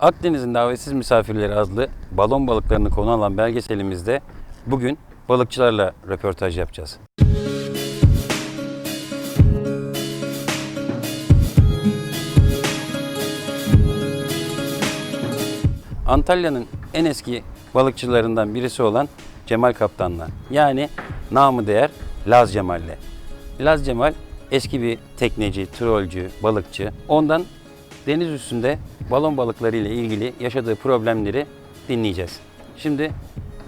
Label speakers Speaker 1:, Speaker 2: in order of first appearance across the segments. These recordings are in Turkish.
Speaker 1: Akdeniz'in davetsiz misafirleri adlı balon balıklarını konu alan belgeselimizde bugün balıkçılarla röportaj yapacağız. Antalya'nın en eski balıkçılarından birisi olan Cemal Kaptan'la yani namı değer Laz Cemal'le. Laz Cemal eski bir tekneci, trolcü, balıkçı. Ondan deniz üstünde balon balıkları ile ilgili yaşadığı problemleri dinleyeceğiz. Şimdi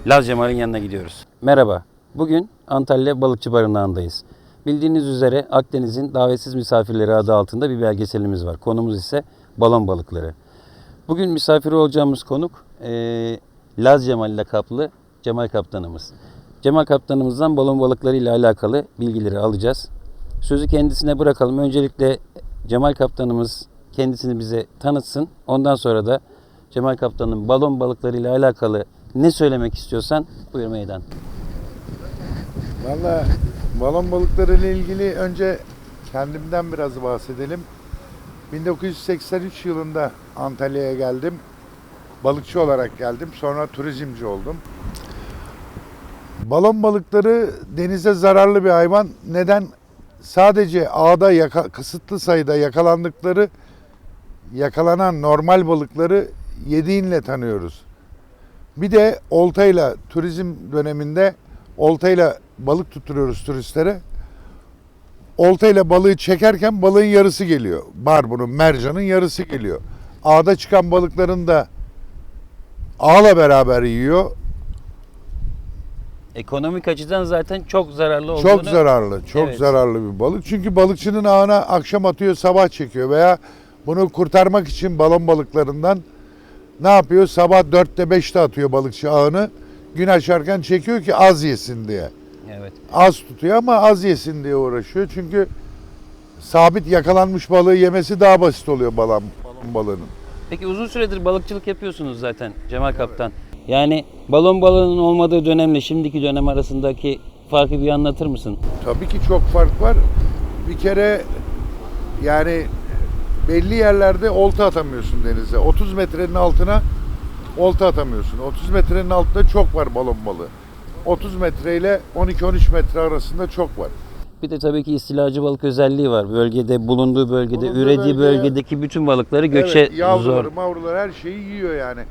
Speaker 1: Laz Cemal'in yanına gidiyoruz. Merhaba. Bugün Antalya Balıkçı Barınağı'ndayız. Bildiğiniz üzere Akdeniz'in davetsiz misafirleri adı altında bir belgeselimiz var. Konumuz ise balon balıkları. Bugün misafir olacağımız konuk eee, Laz Cemal lakaplı Cemal Kaptanımız. Cemal Kaptanımızdan balon balıkları ile alakalı bilgileri alacağız. Sözü kendisine bırakalım. Öncelikle Cemal Kaptanımız kendisini bize tanıtsın. Ondan sonra da Cemal Kaptan'ın balon balıkları ile alakalı ne söylemek istiyorsan buyur meydan.
Speaker 2: Valla balon balıkları ile ilgili önce kendimden biraz bahsedelim. 1983 yılında Antalya'ya geldim. Balıkçı olarak geldim. Sonra turizmci oldum. Balon balıkları denize zararlı bir hayvan. Neden? Sadece ağda yaka- kısıtlı sayıda yakalandıkları yakalanan normal balıkları yediğinle tanıyoruz. Bir de oltayla turizm döneminde oltayla balık tutturuyoruz turistlere. Oltayla balığı çekerken balığın yarısı geliyor. Barbunun, mercanın yarısı geliyor. Ağda çıkan balıkların da ağla beraber yiyor.
Speaker 1: Ekonomik açıdan zaten çok zararlı olduğunu
Speaker 2: Çok zararlı, çok
Speaker 1: Evet.
Speaker 2: zararlı bir balık. Çünkü balıkçının ağına akşam atıyor, sabah çekiyor veya bunu kurtarmak için balon balıklarından ne yapıyor? Sabah 4'te 5'te atıyor balıkçı ağını. Gün açarken çekiyor ki az yesin diye.
Speaker 1: Evet.
Speaker 2: Az tutuyor ama az yesin diye uğraşıyor. Çünkü sabit yakalanmış balığı yemesi daha basit oluyor balon, balon balığının.
Speaker 1: Peki uzun süredir balıkçılık yapıyorsunuz zaten Cemal Kaptan. Yani balon balığının olmadığı dönemle şimdiki dönem arasındaki farkı bir anlatır mısın?
Speaker 2: Tabii ki çok fark var. Bir kere yani belli yerlerde olta atamıyorsun denize. 30 metrenin altına olta atamıyorsun. 30 metrenin altında çok var balon balığı. 30 metre ile 12-13 metre arasında çok var.
Speaker 1: Bir de tabii ki istilacı balık özelliği var. Bölgede, bulunduğu bölgede,
Speaker 2: Bulunduğu
Speaker 1: ürediği
Speaker 2: bölge-
Speaker 1: bölgedeki bütün balıkları göçe
Speaker 2: evet, yavruları,
Speaker 1: zor.
Speaker 2: mavruları her şeyi yiyor yani.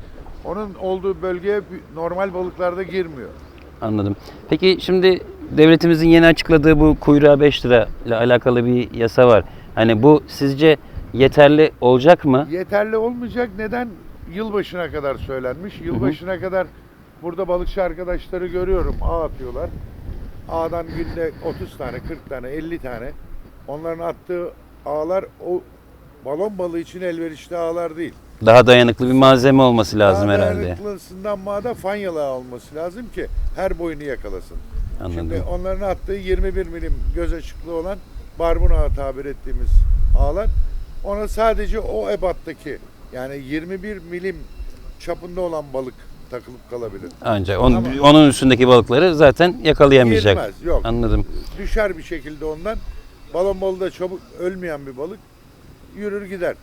Speaker 2: Onun olduğu bölgeye normal balıklarda girmiyor.
Speaker 1: Anladım. Peki şimdi devletimizin yeni açıkladığı bu kuyruğa 5 lira ile alakalı bir yasa var. Hani bu sizce yeterli olacak mı?
Speaker 2: Yeterli olmayacak. Neden? Yılbaşına kadar söylenmiş. Yılbaşına kadar burada balıkçı arkadaşları görüyorum. Ağ atıyorlar. Ağdan günde 30 tane, 40 tane, 50 tane. Onların attığı ağlar o balon balığı için elverişli ağlar değil.
Speaker 1: Daha dayanıklı bir malzeme olması lazım
Speaker 2: Daha
Speaker 1: herhalde.
Speaker 2: dayanıklısından mağda fanyalı ağ olması lazım ki her boyunu yakalasın.
Speaker 1: Anladım.
Speaker 2: Şimdi onların attığı 21 milim göz açıklığı olan barbun ağı tabir ettiğimiz ağlar ona sadece o ebattaki yani 21 milim çapında olan balık takılıp kalabilir.
Speaker 1: Ancak onun,
Speaker 2: Ama-
Speaker 1: onun üstündeki balıkları zaten yakalayamayacak.
Speaker 2: Girmez, yok.
Speaker 1: Anladım.
Speaker 2: Düşer bir şekilde ondan. Balon balığı da çabuk ölmeyen bir balık. Yürür gider.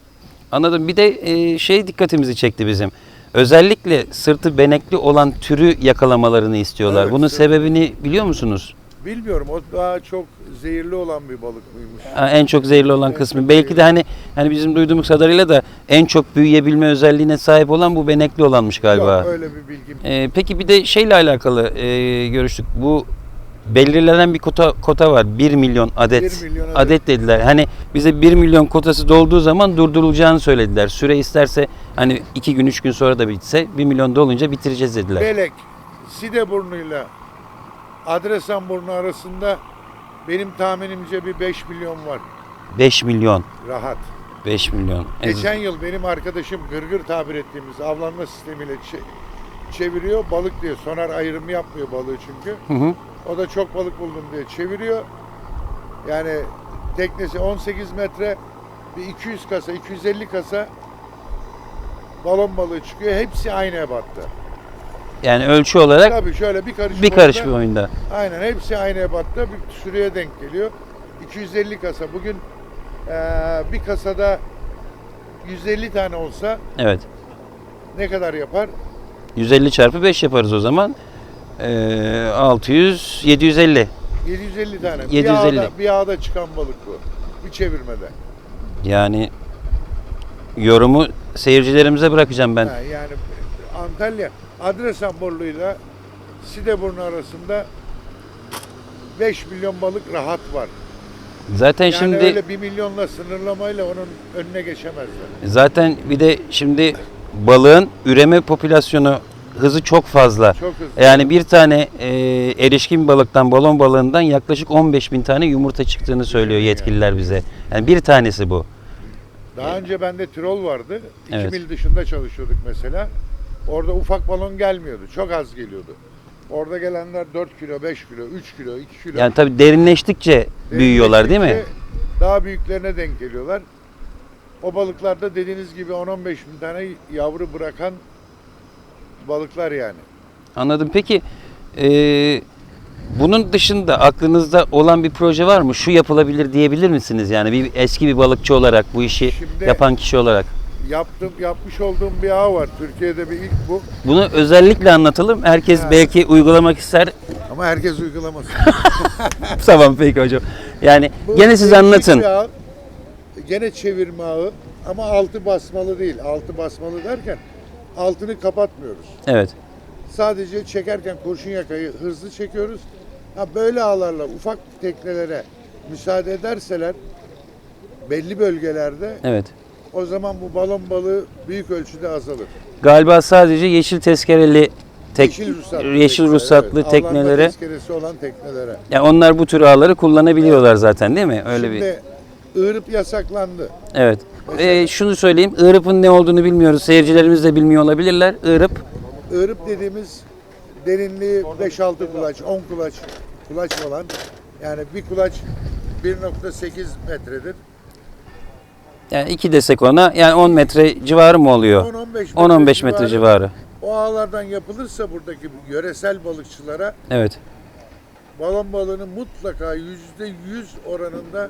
Speaker 1: Anladım. Bir de e, şey dikkatimizi çekti bizim. Özellikle sırtı benekli olan türü yakalamalarını istiyorlar.
Speaker 2: Evet,
Speaker 1: Bunun
Speaker 2: sırtı-
Speaker 1: sebebini biliyor musunuz?
Speaker 2: Bilmiyorum o daha çok zehirli olan bir balık mıymış?
Speaker 1: Ha, En çok zehirli olan kısmı. Belki de hani hani bizim duyduğumuz kadarıyla da en çok büyüyebilme özelliğine sahip olan bu benekli olanmış galiba.
Speaker 2: Yok öyle bir bilgim.
Speaker 1: Ee, peki bir de şeyle alakalı e, görüştük. Bu belirlenen bir kota kota var. 1 milyon adet.
Speaker 2: 1 milyon adet.
Speaker 1: adet dediler. Hani bize 1 milyon kotası dolduğu zaman durdurulacağını söylediler. Süre isterse hani 2 gün 3 gün sonra da bitse 1 milyon dolunca bitireceğiz dediler.
Speaker 2: Belek, Sideburnu'yla Adresanburnu arasında benim tahminimce bir 5 milyon var.
Speaker 1: 5 milyon.
Speaker 2: Rahat.
Speaker 1: 5 milyon. En-
Speaker 2: Geçen yıl benim arkadaşım gırgır tabir ettiğimiz avlanma sistemiyle çe- çeviriyor. Balık diye sonar ayrımı yapmıyor balığı çünkü.
Speaker 1: Hı hı.
Speaker 2: O da çok balık buldum diye çeviriyor. Yani teknesi 18 metre bir 200 kasa, 250 kasa balon balığı çıkıyor. Hepsi aynı ebatta.
Speaker 1: Yani ölçü olarak
Speaker 2: Tabii şöyle bir karış
Speaker 1: bir karış bir oyunda.
Speaker 2: Aynen hepsi aynı ebatta bir sürüye denk geliyor. 250 kasa. Bugün eee, bir kasada 150 tane olsa
Speaker 1: Evet.
Speaker 2: ne kadar yapar?
Speaker 1: 150 çarpı 5 yaparız o zaman. Ee, 600, 750.
Speaker 2: 750 tane.
Speaker 1: 750.
Speaker 2: Bir ağda, bir ağda çıkan balık bu. Bir çevirmede.
Speaker 1: Yani yorumu seyircilerimize bırakacağım ben.
Speaker 2: Ha, yani Antalya Adresanborlu'yla Sideburnu arasında 5 milyon balık rahat var.
Speaker 1: Zaten
Speaker 2: Yani
Speaker 1: şimdi
Speaker 2: öyle 1 milyonla sınırlamayla onun önüne geçemezler.
Speaker 1: zaten bir de şimdi balığın üreme popülasyonu hızı çok fazla.
Speaker 2: Çok hızlı.
Speaker 1: Yani bir tane e, erişkin balıktan, balon balığından yaklaşık 15 bin tane yumurta çıktığını söylüyor yetkililer bize. Yani bir tanesi bu.
Speaker 2: Daha önce bende Tirol vardı. 2
Speaker 1: Evet.
Speaker 2: mil dışında çalışıyorduk mesela. Orada ufak balon gelmiyordu. Çok az geliyordu. Orada gelenler 4 kilo, 5 kilo, 3 kilo, 2 kilo.
Speaker 1: Yani tabii derinleştikçe büyüyorlar değil mi?
Speaker 2: Derinleştikçe Daha büyüklerine denk geliyorlar. O balıklarda dediğiniz gibi 10-15 bin tane yavru bırakan balıklar yani.
Speaker 1: Anladım. Peki e, bunun dışında aklınızda olan bir proje var mı? Şu yapılabilir diyebilir misiniz? Yani bir eski bir balıkçı olarak bu işi
Speaker 2: Şimdi-
Speaker 1: yapan kişi olarak.
Speaker 2: Yaptım, yapmış olduğum bir ağ var. Türkiye'de bir ilk bu.
Speaker 1: Bunu özellikle anlatalım. Herkes
Speaker 2: Ha.
Speaker 1: belki uygulamak ister.
Speaker 2: Ama herkes uygulamasın.
Speaker 1: tamam peki hocam. Yani
Speaker 2: Bu
Speaker 1: gene siz
Speaker 2: değişik
Speaker 1: anlatın.
Speaker 2: bir ağ. Gene çevirme ağı ama altı basmalı değil. Altı basmalı derken altını kapatmıyoruz.
Speaker 1: Evet.
Speaker 2: Sadece çekerken kurşun yakayı hızlı çekiyoruz. Ha böyle ağlarla ufak teknelere müsaade ederseler belli bölgelerde
Speaker 1: Evet.
Speaker 2: O zaman bu balon balığı büyük ölçüde azalır.
Speaker 1: Galiba sadece yeşil tezkereli tek
Speaker 2: yeşil ruhsatlı,
Speaker 1: yeşil
Speaker 2: tekneler,
Speaker 1: ruhsatlı
Speaker 2: evet.
Speaker 1: teknelere
Speaker 2: tezkeresi olan teknelere.
Speaker 1: yani onlar bu tür ağları kullanabiliyorlar zaten değil mi? Öyle bir.
Speaker 2: Şimdi ığırıp yasaklandı.
Speaker 1: Evet.
Speaker 2: Mesela-
Speaker 1: Ee, şunu söyleyeyim. Irıp'ın ne olduğunu bilmiyoruz. Seyircilerimiz de bilmiyor olabilirler. Irıp
Speaker 2: Irıp dediğimiz derinliği 5-6 kulaç, 10 kulaç kulaç olan yani bir kulaç 1.8 metredir.
Speaker 1: Yani iki desek ona yani 10 metre civarı mı oluyor?
Speaker 2: 10-15 metre,
Speaker 1: 10-15 metre civarı.
Speaker 2: O ağlardan yapılırsa buradaki yöresel balıkçılara
Speaker 1: Evet.
Speaker 2: balon balığını mutlaka yüzde yüz oranında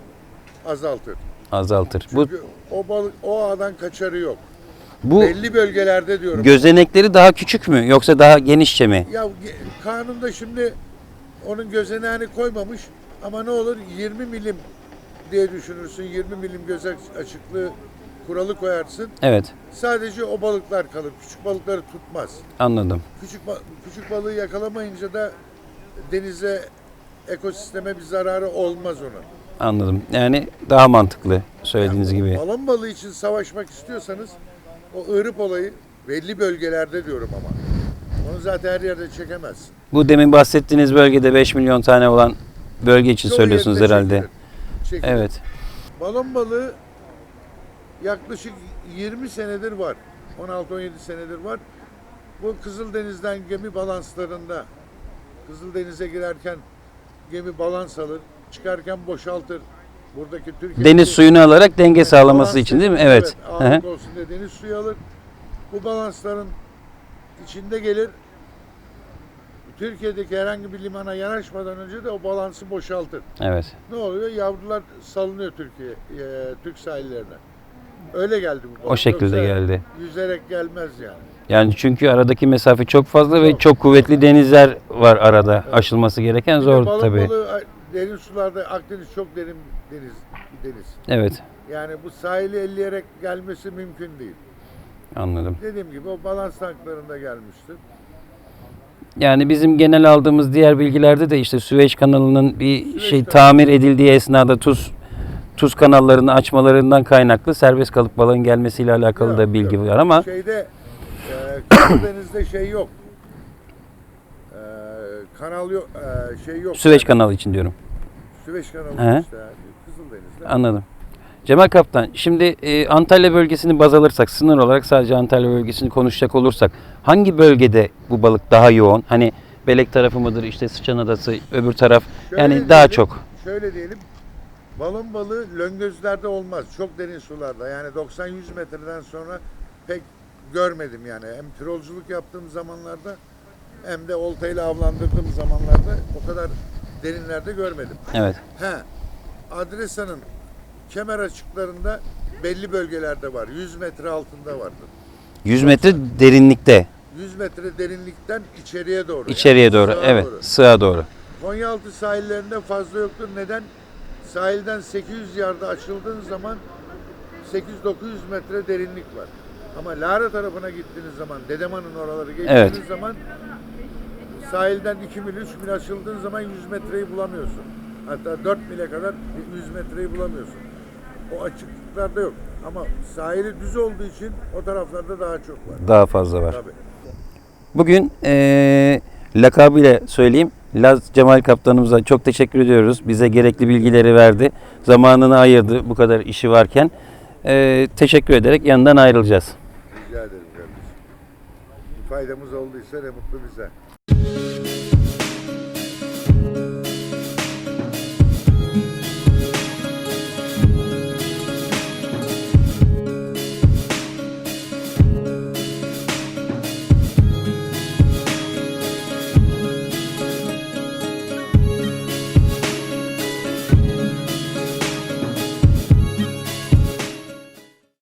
Speaker 2: azaltır.
Speaker 1: Azaltır. Bu
Speaker 2: Çünkü o balık o ağdan kaçarı yok.
Speaker 1: bu
Speaker 2: Belli bölgelerde diyorum.
Speaker 1: gözenekleri daha küçük mü yoksa daha genişçe mi?
Speaker 2: Ya ge- kanunda şimdi onun gözeneğini koymamış ama ne olur 20 milim diye düşünürsün. 20 milim göz aç- açıklığı kuralı koyarsın.
Speaker 1: Evet.
Speaker 2: Sadece o balıklar kalır. Küçük balıkları tutmaz.
Speaker 1: Anladım.
Speaker 2: Küçük küçük balığı yakalamayınca da denize ekosisteme bir zararı olmaz onun.
Speaker 1: Anladım. Yani daha mantıklı söylediğiniz gibi.
Speaker 2: Balon balığı için savaşmak istiyorsanız o ırıp olayı belli bölgelerde diyorum ama. Onu zaten her yerde çekemezsin.
Speaker 1: Bu demin bahsettiğiniz bölgede 5 milyon tane olan bölge için
Speaker 2: Çoğu
Speaker 1: söylüyorsunuz herhalde.
Speaker 2: çekilir. Çekilir.
Speaker 1: Evet.
Speaker 2: Balon balığı yaklaşık 20 senedir var. 16-17 senedir var. Bu Kızıldeniz'den gemi balanslarında Kızıldeniz'e girerken gemi balans alır, çıkarken boşaltır. Buradaki Türkiye
Speaker 1: Deniz suyunu alarak denge sağlaması için değil mi? Evet. Hı.
Speaker 2: ağırlık olsun diye deniz suyu alır. Bu balansların içinde gelir. Türkiye'deki herhangi bir limana yanaşmadan önce de o balansı boşaltır.
Speaker 1: Evet.
Speaker 2: Ne oluyor? Yavrular salınıyor Türkiye, e, Türk sahillerine. Öyle geldi bu balık.
Speaker 1: O şekilde
Speaker 2: Yoksa
Speaker 1: geldi.
Speaker 2: Yüzerek gelmez yani.
Speaker 1: Yani çünkü aradaki mesafe çok fazla ve
Speaker 2: Çok.
Speaker 1: çok kuvvetli denizler var arada. Aşılması gereken
Speaker 2: Bir de
Speaker 1: zor
Speaker 2: balon
Speaker 1: tabii.
Speaker 2: balığı a- derin sularda Akdeniz çok derin deniz bir deniz.
Speaker 1: Evet.
Speaker 2: Yani bu sahili elleyerek gelmesi mümkün değil.
Speaker 1: Anladım.
Speaker 2: Dediğim gibi o balans tanklarında gelmiştir.
Speaker 1: Yani bizim genel aldığımız diğer bilgilerde de işte Süveyş kanalının bir şey tamir edildiği esnada tuz tuz kanallarını açmalarından kaynaklı serbest kalıp balığın gelmesiyle alakalı da bilgi var ama
Speaker 2: Şeyde e, Kızıldeniz'de şey yok. E, kanal yok, e, şey yok.
Speaker 1: Süveyş kanalı için diyorum.
Speaker 2: Süveyş kanalı
Speaker 1: He.
Speaker 2: işte. Kızıldeniz'de.
Speaker 1: Anladım. Cemal Kaptan, şimdi e, Antalya bölgesini baz alırsak, sınır olarak sadece Antalya bölgesini konuşacak olursak, hangi bölgede bu balık daha yoğun? Hani Belek tarafı mıdır, işte Sıçan Adası, öbür taraf,
Speaker 2: Şöyle
Speaker 1: yani daha
Speaker 2: diyelim,
Speaker 1: çok.
Speaker 2: Şöyle diyelim. Balon balığı löngözlerde olmaz. Çok derin sularda. Yani 90-100 metreden sonra pek görmedim yani. Hem trolculuk yaptığım zamanlarda hem de oltayla avlandırdığım zamanlarda o kadar derinlerde görmedim.
Speaker 1: Evet,
Speaker 2: He. Adresa'nın kemer açıklarında belli bölgelerde var. 100 metre altında vardır.
Speaker 1: 100 metre derinlikte.
Speaker 2: 100 metre derinlikten içeriye doğru.
Speaker 1: içeriye doğru.
Speaker 2: sağa
Speaker 1: evet.
Speaker 2: doğru.
Speaker 1: Sığa doğru.
Speaker 2: Konyaaltı sahillerinde fazla yoktur. Neden? Sahilden 800 yarda açıldığın zaman 800-900 metre derinlik var. Ama Lara tarafına gittiğiniz zaman, Dedeman'ın oraları geçtiğiniz
Speaker 1: Evet.
Speaker 2: zaman sahilden 2 mil, 3 mil açıldığın zaman 100 metreyi bulamıyorsun. Hatta 4 mile kadar 100 metreyi bulamıyorsun o açıklıklarda yok. Ama sahili düz olduğu için o taraflarda daha çok var.
Speaker 1: Daha fazla var.
Speaker 2: Tabii.
Speaker 1: Bugün ee, lakabıyla söyleyeyim. Laz Cemal Kaptanımıza çok teşekkür ediyoruz. Bize gerekli bilgileri verdi. Zamanını ayırdı bu kadar işi varken. Ee, teşekkür ederek yanından ayrılacağız.
Speaker 2: Rica ederim kardeşim. Bir faydamız olduysa ne mutlu bize.